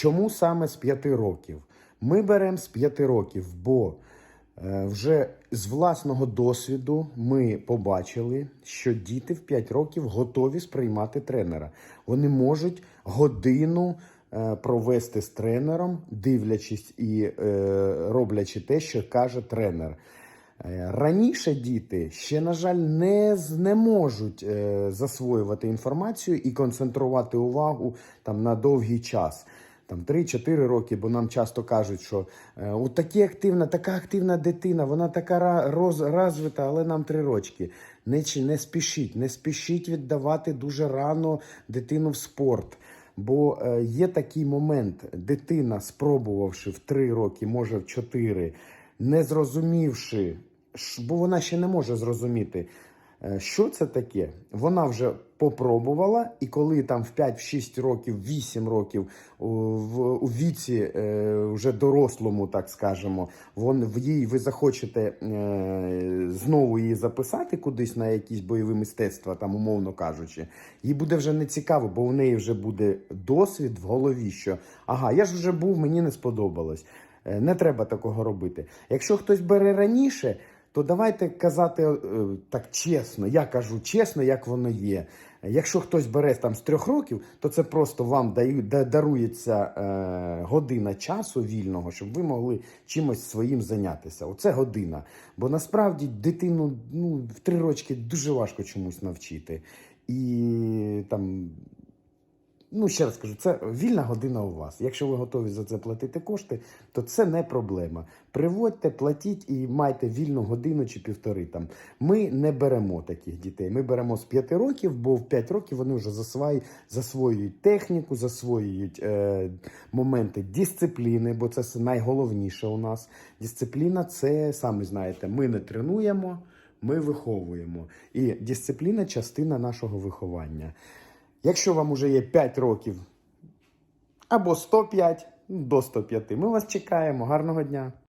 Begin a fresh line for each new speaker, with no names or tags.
Чому саме з 5 років? Ми беремо з 5 років, бо е, вже з власного досвіду ми побачили, що діти в 5 років готові сприймати тренера. Вони можуть годину е, провести з тренером, дивлячись і е, роблячи те, що каже тренер. Раніше діти ще, на жаль, не, не можуть засвоювати інформацію і концентрувати увагу там, на довгий час. Там 3-4 роки, бо нам часто кажуть, що е, от такі активна, така активна дитина, вона така роз, розвита, але нам 3 рочки. Не, не спішіть, не спішіть віддавати дуже рано дитину в спорт. Бо е, є такий момент, дитина, спробувавши в 3 роки, може в 4, не зрозумівши, бо вона ще не може зрозуміти, що це таке. Вона вже попробувала, і коли там в 5-6 років, 8 років в, у віці е, вже дорослому, так скажемо, вон, в їй ви захочете е, знову її записати кудись на якісь бойові мистецтва, там умовно кажучи, їй буде вже не цікаво, бо у неї вже буде досвід в голові, що ага, я ж вже був, мені не сподобалось. Е, Не треба такого робити. Якщо хтось бере раніше, то давайте казати е, так чесно. Я кажу чесно, як воно є. Якщо хтось бере там з трьох років, то це просто вам дарується е, година часу вільного, щоб ви могли чимось своїм зайнятися. Оце година. Бо насправді дитину ну, в три рочки дуже важко чомусь навчити. І там Ну, ще раз кажу, це вільна година у вас. Якщо ви готові за це платити кошти, то це не проблема. Приводьте, платіть і майте вільну годину чи півтори. Там ми не беремо таких дітей. Ми беремо з 5 років, бо в 5 років вони вже засвоюють, техніку, засвоюють е, моменти дисципліни, бо це найголовніше у нас. Дисципліна це самі знаєте, ми не тренуємо, ми виховуємо. І дисципліна частина нашого виховання. Якщо вам уже є 5 років або 105 до 105, ми вас чекаємо. Гарного дня!